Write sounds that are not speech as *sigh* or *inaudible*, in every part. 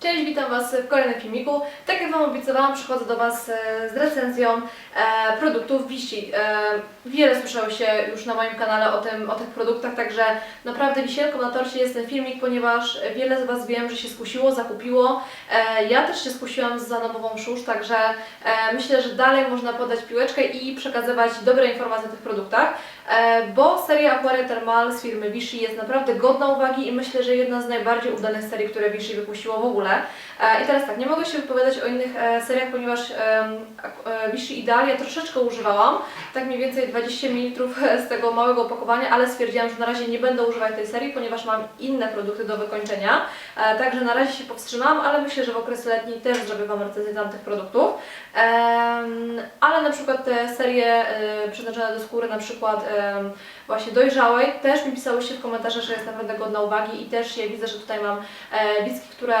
Cześć, witam Was w kolejnym filmiku. Tak jak Wam obiecywałam, przychodzę do Was e, z recenzją e, produktów Vichy. E, wiele słyszało się już na moim kanale o, tym, o tych produktach, także naprawdę wisienką na torcie jest ten filmik, ponieważ wiele z Was wiem, że się skusiło, zakupiło. Ja też się skusiłam za namową szusz, także myślę, że dalej można podać piłeczkę i przekazywać dobre informacje o tych produktach, bo seria Aquaria Thermal z firmy Vichy jest naprawdę godna uwagi i myślę, że jedna z najbardziej udanych serii, które Vichy wypuściło w ogóle. E, I teraz tak, nie mogę się wypowiadać o innych e, seriach, ponieważ ak- e, Vichy Idealia troszeczkę używałam, tak mniej więcej 20 ml z tego małego opakowania, ale stwierdziłam, że na razie nie będę używać tej serii, ponieważ mam inne produkty do wykończenia, także na razie się powstrzymam, ale myślę, że w okres letni też zrobię Wam recenzję tamtych produktów. Ale na przykład te serie przeznaczone do skóry, na przykład właśnie dojrzałej, też mi pisałyście w komentarzach, że jest naprawdę godna uwagi i też ja widzę, że tutaj mam bliski, które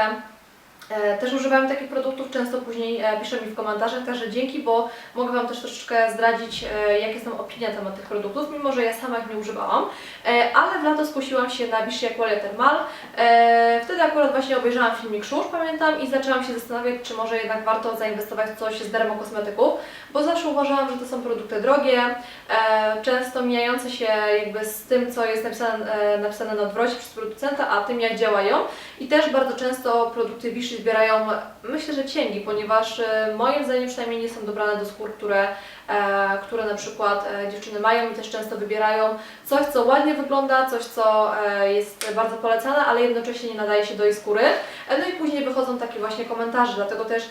Też używam takich produktów, często później e, piszę mi w komentarzach, także dzięki, bo mogę Wam też troszeczkę zdradzić, e, jak jest tam opinia na temat tych produktów, mimo że ja sama ich nie używałam. E, Ale w lato skusiłam się na Vichy Aqualia Thermal. E, Wtedy akurat właśnie obejrzałam filmik Szusz, pamiętam, i zaczęłam się zastanawiać, czy może jednak warto zainwestować w coś z dermokosmetyków, bo zawsze uważałam, że to są produkty drogie, e, często mijające się jakby z tym, co jest napisane, e, napisane na odwrocie przez producenta, a tym, jak działają. I też bardzo często produkty Vichy zbierają, myślę, że ciengi, ponieważ e, moim zdaniem przynajmniej nie są dobrane do skór, które, e, które na przykład e, dziewczyny mają i też często wybierają coś, co ładnie wygląda, coś, co jest bardzo polecane, ale jednocześnie nie nadaje się do jej skóry. No i później wychodzą takie właśnie komentarze, dlatego też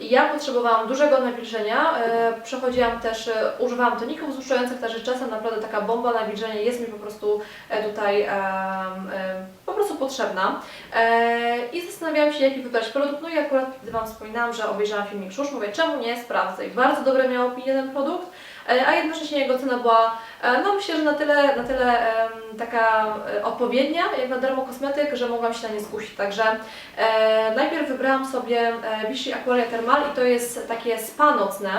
ja potrzebowałam dużego nawilżenia, przechodziłam też, używałam toników złuszczających, także czasem naprawdę taka bomba nawilżenia jest mi po prostu tutaj po prostu potrzebna. I zastanawiałam się, jaki wybrać produkt. No i akurat, gdy Wam wspominałam, że obejrzałam filmik Szusz, mówię, czemu nie, sprawdzę. I bardzo dobre miał opinię ten produkt, e, a jednocześnie jego cena była, e, no myślę, że na tyle, na tyle taka e, odpowiednia, jak na dermokosmetyk, że mogłam się na nie skusić. Także e, najpierw wybrałam sobie Vichy Aquaria Thermal i to jest takie spa nocne.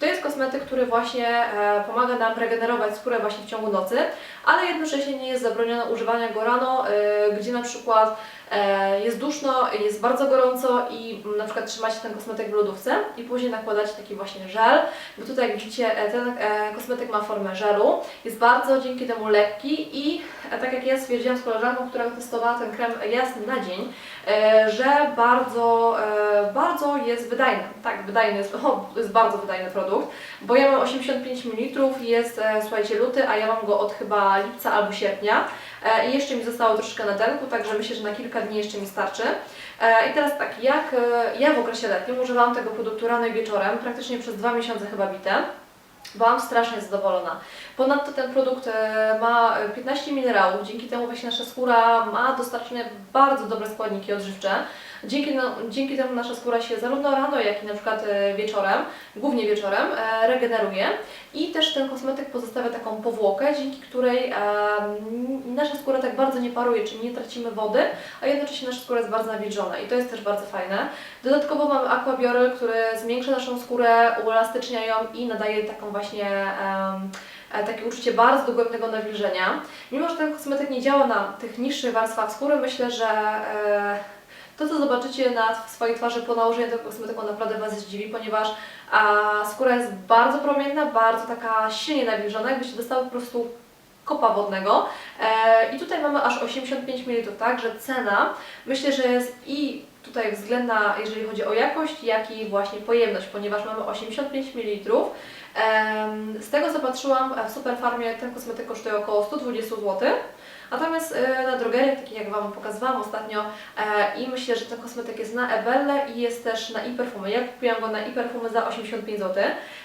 To jest kosmetyk, który właśnie pomaga nam regenerować skórę właśnie w ciągu nocy, ale jednocześnie nie jest zabronione używania go rano, gdzie na przykład jest duszno, jest bardzo gorąco i na przykład trzymacie ten kosmetyk w lodówce i później nakładacie taki właśnie żel, bo tutaj jak widzicie e, ten e, kosmetyk ma formę żelu, jest bardzo dzięki temu lekki i e, tak jak ja stwierdziłam z koleżanką, która testowała ten krem jasny na dzień, e, że bardzo, e, bardzo jest wydajny. Tak, wydajny jest, *laughs* o, jest bardzo wydajny produkt, bo ja mam 85 ml, jest e, słuchajcie luty, a ja mam go od chyba lipca albo sierpnia e, i jeszcze mi zostało troszeczkę na tenku, także myślę, że na kilka dni jeszcze mi starczy. E, I teraz tak, jak e, ja w okresie letnim używałam tego produktu rano i wieczorem, praktycznie przez dwa miesiące chyba bite. Byłam strasznie zadowolona. Ponadto ten produkt e, ma e, 15 minerałów, dzięki temu właśnie nasza skóra ma dostarczone bardzo dobre składniki odżywcze. Dzięki, no, dzięki temu nasza skóra się zarówno rano, jak i na przykład e, wieczorem, głównie wieczorem, e, regeneruje. I też ten kosmetyk pozostawia taką powłokę, dzięki której e, nasza skóra tak bardzo nie paruje, czyli nie tracimy wody, a jednocześnie nasza skóra jest bardzo nawilżona i to jest też bardzo fajne. Dodatkowo mamy Aquabioryl, który zwiększa naszą skórę, uelastycznia ją i nadaje taką właśnie takie uczucie bardzo dogłębnego nawilżenia. Mimo, że ten kosmetyk nie działa na tych niższych warstwach skóry, myślę, że to, co zobaczycie na swojej twarzy po nałożeniu tego kosmetyku naprawdę Was zdziwi, ponieważ a, skóra jest bardzo promienna, bardzo taka silnie nawilżona, jakbyście dostały po prostu kopa wodnego. E, I tutaj mamy aż 85 ml, także cena myślę, że jest i tutaj względna, jeżeli chodzi o jakość, jak i właśnie pojemność, ponieważ mamy 85 ml. Z tego co patrzyłam, w Superfarmie ten kosmetyk kosztuje około 120 zł. Natomiast e, na drogeriach, takich jak Wam pokazywałam ostatnio, e, i myślę, że ten kosmetyk jest na Ebelle i jest też na iPerfumy. Ja kupiłam go na iPerfumy za 85 zł.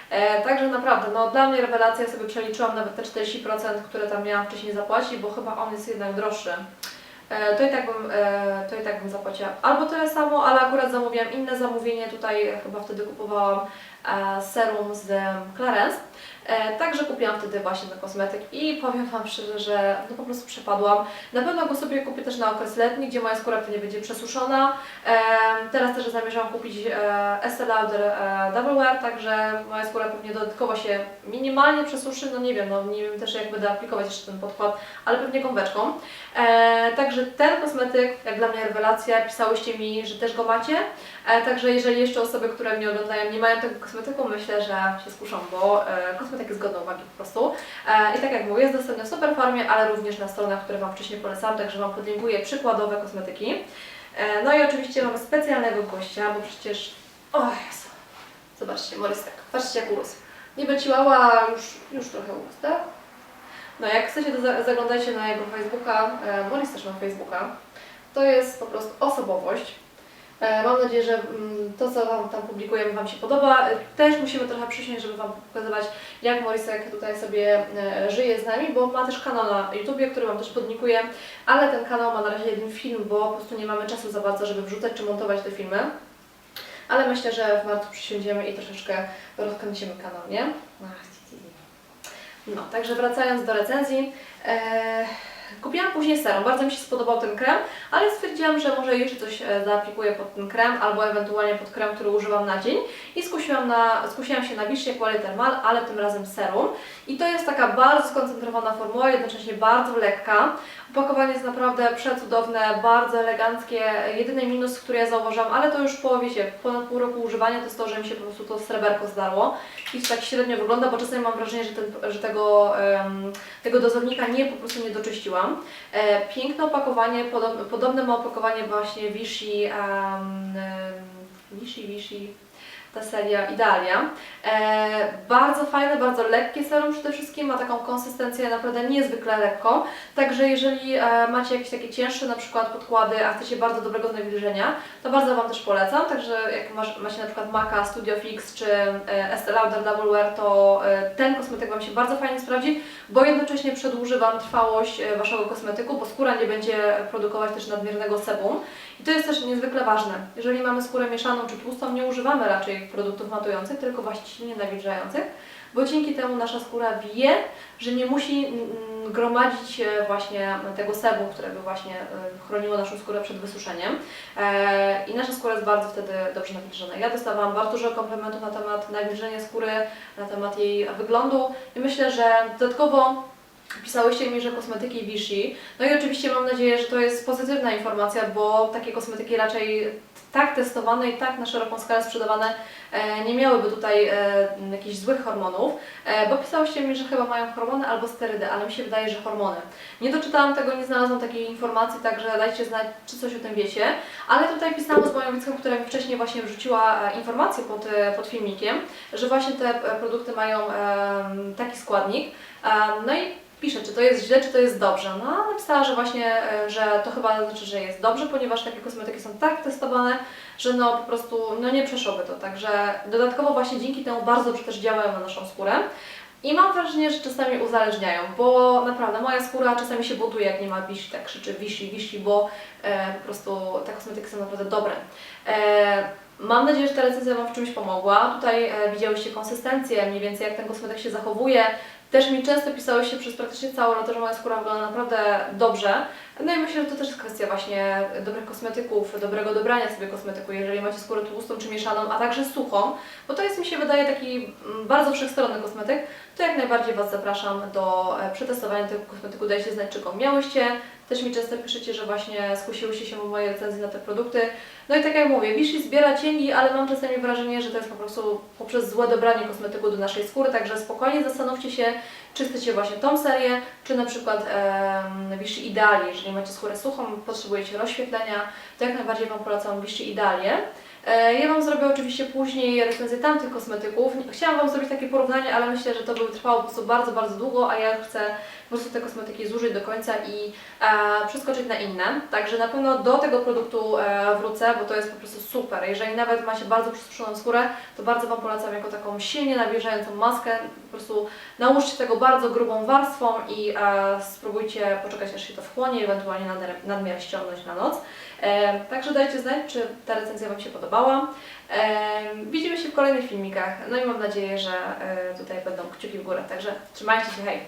E, także naprawdę, no dla mnie rewelacja, ja sobie przeliczyłam nawet te 40%, które tam miałam wcześniej zapłacić, bo chyba on jest jednak droższy. E, to i tak bym, e, to i tak bym zapłaciła albo tyle samo, ale akurat zamówiłam inne zamówienie, tutaj chyba wtedy kupowałam e, serum z Clarence. E, także kupiłam wtedy właśnie ten kosmetyk i powiem Wam szczerze, że no po prostu przepadłam. Na pewno go sobie kupię też na okres letni, gdzie moja skóra pewnie będzie przesuszona. E, teraz też zamierzam kupić e, Estee Lauder Double Wear, także moja skóra pewnie dodatkowo się minimalnie przesuszy, no nie wiem, no nie wiem też jak będę aplikować jeszcze ten podkład, ale pewnie gąbeczką. Także ten kosmetyk, jak dla mnie rewelacja, pisałyście mi, że też go macie. Także jeżeli jeszcze osoby, które mnie oglądają nie mają tego kosmetyku, myślę, że się skuszą, bo e, kosmetyk jest godny uwagi po prostu. E, I tak jak mówię, jest dostępny w super formie, ale również na stronach, które Wam wcześniej polecałam, także Wam podlinkuję przykładowe kosmetyki. E, no i oczywiście mamy specjalnego gościa, bo przecież... O Jezu. Zobaczcie, Morysek. Patrzcie jak urósł. Niby ciłała, już, już trochę urósł, tak? No jak chcecie, to za- zaglądajcie na jego Facebooka. E, Morris też ma Facebooka. To jest po prostu osobowość. E, Mam nadzieję, że mm, to, co Wam tam publikujemy, Wam się podoba. E, Też musimy trochę przysiąść, żeby Wam pokazywać, jak Morisek tutaj sobie e, żyje z nami, bo ma też kanał na YouTubie, który Wam też podnikuję, ale ten kanał ma na razie jeden film, bo po prostu nie mamy czasu za bardzo, żeby wrzucać czy montować te filmy. Ale myślę, że w marcu przysiądziemy i troszeczkę rozkręcimy kanał, nie? No, także wracając do recenzji. E, kupiłam później serum. Bardzo mi się spodobał ten krem, ale stwierdziłam, że może jeszcze coś e, zaaplikuję pod ten krem, albo ewentualnie pod krem, który używam na dzień. I skusiłam, na, skusiłam się na Vichy Aqualia Thermal, ale tym razem serum. I to jest taka bardzo skoncentrowana formuła, jednocześnie bardzo lekka. Opakowanie jest naprawdę przecudowne, bardzo eleganckie. Jedyny minus, który ja zauważyłam, ale to już po, wiecie, ponad pół roku używania, to jest to, że mi się po prostu to sreberko zdarło. I to tak średnio wygląda, bo czasami mam wrażenie, że, ten, że tego, em, tego dozownika nie, po prostu nie doczyściłam. E, piękne opakowanie, podobne, podobne ma opakowanie właśnie Vichy, um, Vichy, Vichy, ta seria Idealia. E, bardzo fajne, bardzo lekkie serum przede wszystkim, ma taką konsystencję naprawdę niezwykle lekką, także jeżeli e, macie jakieś takie cięższe na przykład podkłady, a chcecie bardzo dobrego nawilżenia, to bardzo Wam też polecam, także jak masz, macie na przykład Maca, Studio Fix czy e, Estee Lauder Double Wear, to e, ten kosmetyk Wam się bardzo fajnie sprawdzi, bo jednocześnie przedłuży Wam trwałość e, Waszego kosmetyku, bo skóra nie będzie produkować też nadmiernego sebum. I to jest też niezwykle ważne. Jeżeli mamy skórę mieszaną czy tłustą, nie używamy raczej produktów matujących, tylko właśnie silnie nawilżających, bo dzięki temu nasza skóra wie, że nie musi mm, gromadzić e, właśnie tego sebum, które by właśnie e, chroniło naszą skórę przed wysuszeniem. E, I nasza skóra jest bardzo wtedy dobrze nawilżona. Ja dostawałam bardzo dużo komplementów na temat nawilżenia skóry, na temat jej wyglądu i myślę, że dodatkowo Pisałyście mi, że kosmetyki Vichy. No i oczywiście mam nadzieję, że to jest pozytywna informacja, bo takie kosmetyki raczej tak testowane i tak na szeroką skalę sprzedawane e, nie miałyby tutaj e, jakichś złych hormonów, e, bo pisałyście mi, że chyba mają hormony albo sterydy, ale mi się wydaje, że hormony. Nie doczytałam tego, nie znalazłam takiej informacji, także dajcie znać, czy coś o tym wiecie. Ale tutaj pisałam z moją widzką, która mi wcześniej właśnie wrzuciła informację pod, pod filmikiem, że właśnie te produkty mają taki składnik. No i pisze, czy to jest źle, czy to jest dobrze. No, napisała, że właśnie, e, że to chyba znaczy, że jest dobrze, ponieważ takie kosmetyki są tak testowane, że no po prostu no nie przeszłoby to. Także dodatkowo właśnie dzięki temu bardzo też działają na naszą skórę. I mam wrażenie, że czasami uzależniają, bo naprawdę moja skóra czasami się buduje, jak nie ma Vichy, tak krzyczy Vichy, Vichy, bo e, po prostu te kosmetyki są naprawdę dobre. E, Mam nadzieję, że ta recenzja Wam w czymś pomogła. Tutaj e, widziałyście konsystencję, mniej więcej jak ten kosmetyk się zachowuje. Też mi często pisałyście przez praktycznie całe lato, że moja skóra wygląda naprawdę dobrze. No i myślę, że to też jest kwestia właśnie dobrych kosmetyków, dobrego dobrania sobie kosmetyku, jeżeli macie skórę tłustą czy mieszaną, a także suchą, bo to jest mi się wydaje taki mm, bardzo wszechstronny kosmetyk, to jak najbardziej Was zapraszam do e, przetestowania tego kosmetyku, dajcie znać, czy go miałyście. Też mi często piszecie, że właśnie skusiłyście się w mojej recenzji na te produkty. No i tak jak mówię, Vichy zbiera cięgi, ale mam czasami wrażenie, że to jest po prostu poprzez złe dobranie kosmetyku do naszej skóry, także spokojnie zastanówcie się, czy chcecie właśnie tą serię, czy na przykład em, Vichy Ideali. Jeżeli macie skórę suchą, potrzebujecie rozświetlenia, to jak najbardziej Wam polecam Vichy Idealię. E, Ja Wam zrobię oczywiście później recenzję tamtych kosmetyków. Chciałam Wam zrobić takie porównanie, ale myślę, że to by trwało po prostu bardzo, bardzo długo, a ja chcę po prostu te kosmetyki zużyć do końca i e, przeskoczyć na inne. Także na pewno do tego produktu e, wrócę, bo to jest po prostu super. Jeżeli nawet macie bardzo przysuszoną skórę, to bardzo Wam polecam jako taką silnie nawilżającą maskę. Po prostu nałóżcie tego bardzo grubą warstwą i e, spróbujcie poczekać aż się to wchłonie, ewentualnie nadmiar, nadmiar ściągnąć na noc. E, także dajcie znać, czy ta recenzja Wam się podobała. E, widzimy się w kolejnych filmikach, no i mam nadzieję, że e, tutaj będą kciuki w górę, także trzymajcie się, hej!